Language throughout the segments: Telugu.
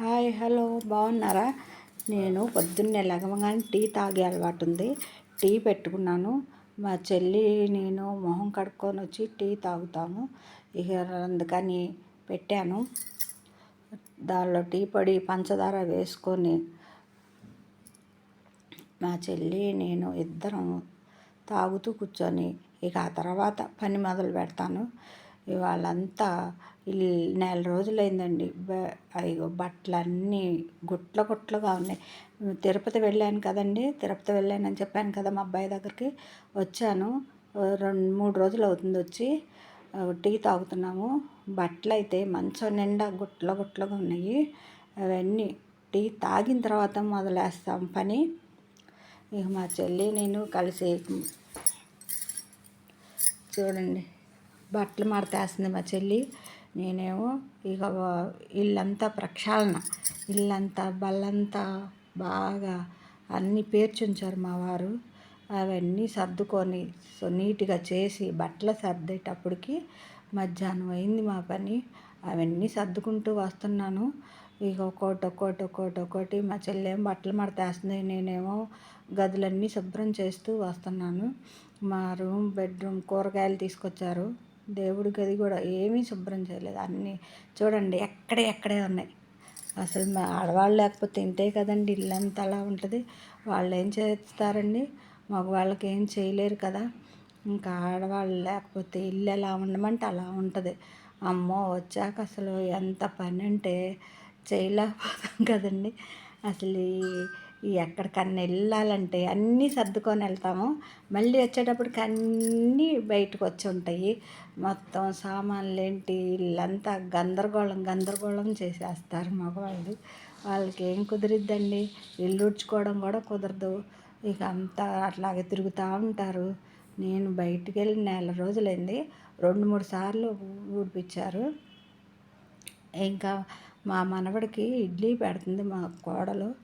హాయ్ హలో బాగున్నారా? నేను పొద్దున్నే లగమగానే టీ తాగే అలవాటు ఉంది. టీ పెట్టుకున్నాను. మా చెల్లి నేను మొహం కడుక్కొని వచ్చి టీ తాగుతాము. ఇక అందుకని పెట్టాను. దానిలో టీ పొడి పంచదార వేసుకొని మా చెల్లి నేను ఇద్దరం తాగుతూ కూర్చొని ఇక ఆ తర్వాత పని మొదలు పెడతాను. ఇవాళంతా నెల రోజులైందండి. అయ్యో బట్టలన్నీ గుట్ల గుట్లుగా ఉన్నాయి. తిరుపతి వెళ్ళాను కదండి. తిరుపతి వెళ్ళానని చెప్పాను కదా మా అబ్బాయి దగ్గరికి. వచ్చాను. రెండు మూడు రోజులు అవుతుంది వచ్చి టీ తాగుతున్నాము. బట్టలు అయితే మంచం నిండా గుట్ల గుట్లగా ఉన్నాయి. అవన్నీ టీ తాగిన తర్వాత మొదలేస్తాం పని. ఇక మా చెల్లి నేను కలిసి చూడండి. బట్టలు మడతేస్తుంది మా చెల్లి. నేనేమో ఇక ఇల్లంతా ప్రక్షాళన ఇల్లంతా బల్లంతా బాగా అన్నీ పేర్చుంచారు మా వారు. అవన్నీ సర్దుకొని సో నీట్గా చేసి బట్టలు సర్దేటప్పటికి మధ్యాహ్నం అయింది మా పని. అవన్నీ సర్దుకుంటూ వస్తున్నాను. ఇక ఒక్కోటి ఒక్కోటి ఒక్కోటి ఒక్కోటి మా చెల్లెం బట్టలు మడతేస్తుంది నేనేమో గదులన్నీ శుభ్రం చేస్తూ వస్తున్నాను. మా రూమ్ బెడ్రూమ్ కూరగాయలు తీసుకొచ్చారు. దేవుడి గది కూడా ఏమీ శుభ్రం చేయలేదు. అన్నీ చూడండి ఎక్కడే ఎక్కడే ఉన్నాయి. అసలు మా ఆడవాళ్ళు లేకపోతే ఇంతే కదండి ఇల్లంతా అలా ఉంటుంది. వాళ్ళు ఏం చేస్తారండి? మగవాళ్ళకి ఏం చేయలేరు కదా. ఇంకా ఆడవాళ్ళు లేకపోతే ఇల్లు ఎలా ఉండమంటే అలా ఉంటుంది. అమ్మో వచ్చాక అసలు ఎంత పని అంటే చేయలేకపోతాం కదండి. అసలు ఎక్కడికన్నా వెళ్ళాలంటే అన్నీ సర్దుకొని వెళ్తాము. మళ్ళీ వచ్చేటప్పటికి అన్నీ బయటకు వచ్చి ఉంటాయి. మొత్తం సామాన్లు ఏంటి? వీళ్ళంతా గందరగోళం గందరగోళం చేసేస్తారు మగవాళ్ళు. వాళ్ళకి ఏం కుదిరిద్దండి? ఇల్లు ఉడ్చుకోవడం కూడా కుదరదు. ఇక అంతా అట్లాగే తిరుగుతూ ఉంటారు. నేను బయటికి వెళ్ళి నెల రోజులైంది. రెండు మూడు సార్లు ఊడిపించారు. ఇంకా మా మనవడికి ఇడ్లీ పెడుతుంది మా కోడలు.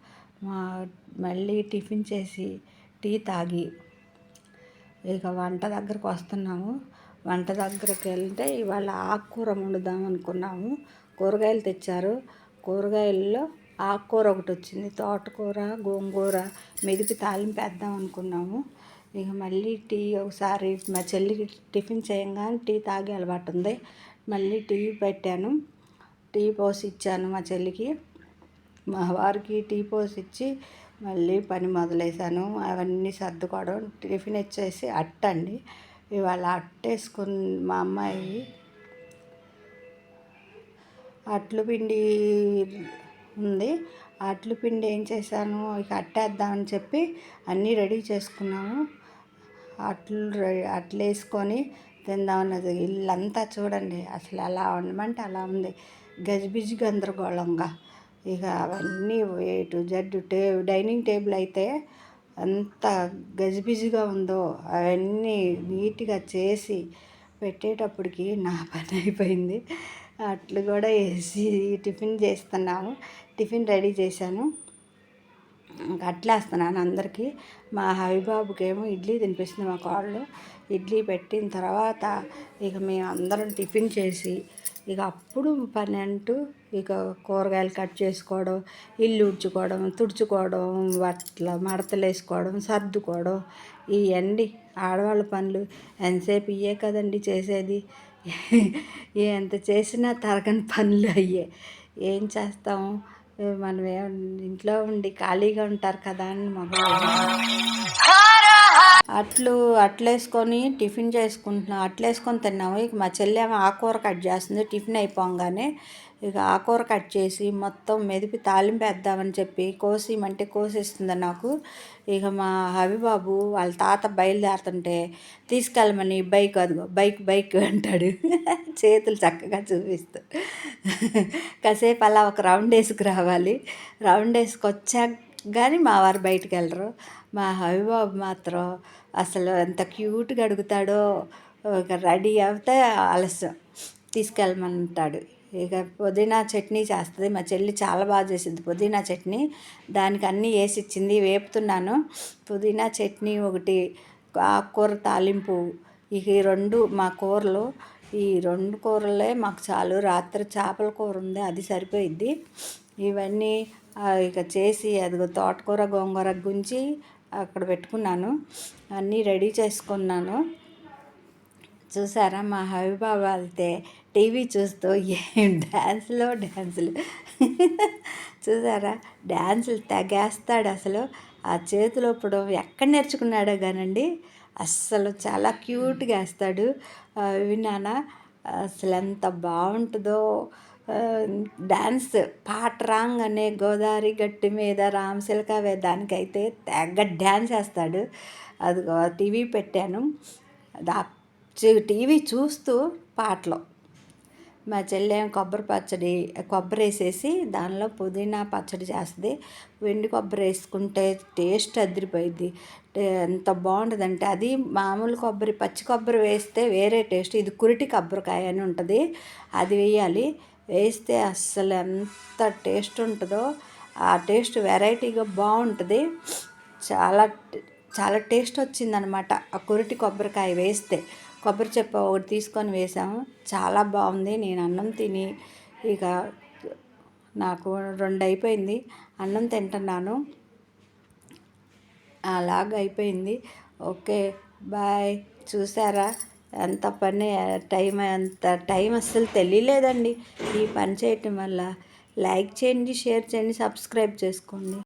మా మళ్ళీ టిఫిన్ చేసి టీ తాగి ఇక వంట దగ్గరకు వస్తున్నాము. వంట దగ్గరికి వెళ్తే ఇవాళ ఆకుకూర వండుదాం అనుకున్నాము. కూరగాయలు తెచ్చారు. కూరగాయల్లో ఆకుకూర ఒకటి వచ్చింది. తోటకూర గోంగూర మెదిపి తాలింపు వేద్దాం అనుకున్నాము. ఇక మళ్ళీ టీ ఒకసారి మా చెల్లికి టిఫిన్ చేయంగానే టీ తాగే అలవాటు ఉంది. మళ్ళీ టీ పెట్టాను. టీ పోసి ఇచ్చాను మా చెల్లికి. మా వారికి టీ పోసి ఇచ్చి మళ్ళీ పని మొదలేసాను. అవన్నీ సర్దుకోవడం టిఫిన్ ఇచ్చేసి అట్టండి ఇవాళ అట్టేసుకుని మా అమ్మాయి అట్లు పిండి ఉంది. అట్లు పిండి ఏం చేశాను? ఇక అట్టేద్దామని చెప్పి అన్నీ రెడీ చేసుకున్నాము. అట్లు అట్లు వేసుకొని తిందామన్నది ఇల్లంతా చూడండి అసలు అలా ఉండమంటే అలా ఉంది. గజిబిజి గందరగోళంగా. ఇక అవన్నీ ఏ టు జెడ్ టే డైనింగ్ టేబుల్ అయితే ఎంత గజిబిజిగా ఉందో అవన్నీ నీట్గా చేసి పెట్టేటప్పటికి నా పని అయిపోయింది. అట్లు కూడా వేసి టిఫిన్ చేస్తున్నాము టిఫిన్ రెడీ చేశాను. అట్లేస్తున్నాను అందరికీ. మా హవిబాబుకేమో ఇడ్లీ తినిపిస్తుంది మా కాళ్ళు. ఇడ్లీ పెట్టిన తర్వాత ఇక మేము అందరం టిఫిన్ చేసి ఇక అప్పుడు పని అంటూ ఇక కూరగాయలు కట్ చేసుకోవడం ఇల్లు ఉడ్చుకోవడం తుడుచుకోవడం అట్లా మడతలు వేసుకోవడం సర్దుకోవడం ఇవన్నీ ఆడవాళ్ళ పనులు. ఎంతసేపు ఇవే కదండి చేసేది? ఎంత చేసినా తరగని పనులు అయ్యే. ఏం చేస్తాము మనం ఇంట్లో ఉండి ఖాళీగా ఉంటారు కదా అని మగవాళ్ళు అట్లు అట్లేసుకొని టిఫిన్ చేసుకుంటున్నాం అట్లేసుకొని తిన్నాము. ఇక మా చెల్లెమో ఆకూర కట్ చేస్తుంది. టిఫిన్ అయిపోగానే ఇక ఆకూర కట్ చేసి మొత్తం మెదిపి తాలింపు వేద్దామని చెప్పి కోసిమంటే కోసిస్తుంది నాకు. ఇక మా హవిబాబు వాళ్ళ తాత బయలుదేరుతుంటే తీసుకెళ్ళమని బైక్ అదిగో బైక్ బైక్ అంటాడు. చేతులు చక్కగా చూపిస్తూ. కాసేపు అలా ఒక రౌండ్ వేసుకు రావాలి. రౌండ్ వేసుకొచ్చాక కానీ మా వారు బయటికి వెళ్ళరు. మా హవిబాబు మాత్రం అసలు ఎంత క్యూట్గా అడుగుతాడో ఇక రెడీ అవుతే ఆలస్యం తీసుకెళ్ళమంటాడు. ఇక పుదీనా చట్నీ చేస్తుంది. మా చెల్లి చాలా బాగా చేసింది పుదీనా చట్నీ. దానికి అన్నీ వేసి ఇచ్చింది. వేపుతున్నాను. పుదీనా చట్నీ ఒకటి ఆకుకూర తాలింపు. ఇక ఈ రెండు మా కూరలు ఈ రెండు కూరలే మాకు చాలు. రాత్రి చేపల కూర ఉంది అది సరిపోయిద్ది. ఇవన్నీ ఇక చేసి అదిగో తోటకూర గోంగూర గుంచి అక్కడ పెట్టుకున్నాను. అన్నీ రెడీ చేసుకున్నాను. చూసారా మా హవిబాబు వెళ్తే టీవీ చూస్తూ ఏం డ్యాన్స్లో డ్యాన్సులు చూసారా? డ్యాన్సులు తెగేస్తాడు అసలు. ఆ చేతిలో ఇప్పుడు ఎక్కడ నేర్చుకున్నాడో కానండి అస్సలు చాలా క్యూట్గా వేస్తాడు. విన్నానా? అసలు ఎంత బాగుంటుందో. డ్యాన్స్ డాన్స్ రాంగ్ అనే గోదావరి గట్టి మీద రామశిలక దానికైతే తెగ డ్యాన్స్ వేస్తాడు అది టీవీ పెట్టాను. టీవీ చూస్తూ పాటలు. మా చెల్లెం కొబ్బరి పచ్చడి కొబ్బరి వేసేసి దానిలో పుదీనా పచ్చడి చేస్తుంది. వెండి కొబ్బరి వేసుకుంటే టేస్ట్ అదిరిపోయింది ఎంత బాగుంటుందంటే అది మామూలు కొబ్బరి పచ్చి కొబ్బరి వేస్తే వేరే టేస్ట్. ఇది కురిటి కొబ్బరికాయ అని ఉంటుంది. అది వేయాలి. వేస్తే అస్సలు ఎంత టేస్ట్ ఉంటుందో ఆ టేస్ట్ వెరైటీగా బాగుంటుంది. చాలా చాలా టేస్ట్ వచ్చిందనమాట ఆ కురిటి కొబ్బరికాయ వేస్తే. కొబ్బరి చెప్ప ఒకటి తీసుకొని వేసాము. చాలా బాగుంది. నేను అన్నం తిని ఇక నాకు రెండు అయిపోయింది అన్నం తింటున్నాను. అలాగ అయిపోయింది ఓకే బాయ్. చూసారా? ఎంత పని టైం ఎంత టైం అస్సలు తెలియలేదండి. ఈ పని చేయటం వల్ల లైక్ చేయండి షేర్ చేయండి సబ్స్క్రైబ్ చేసుకోండి.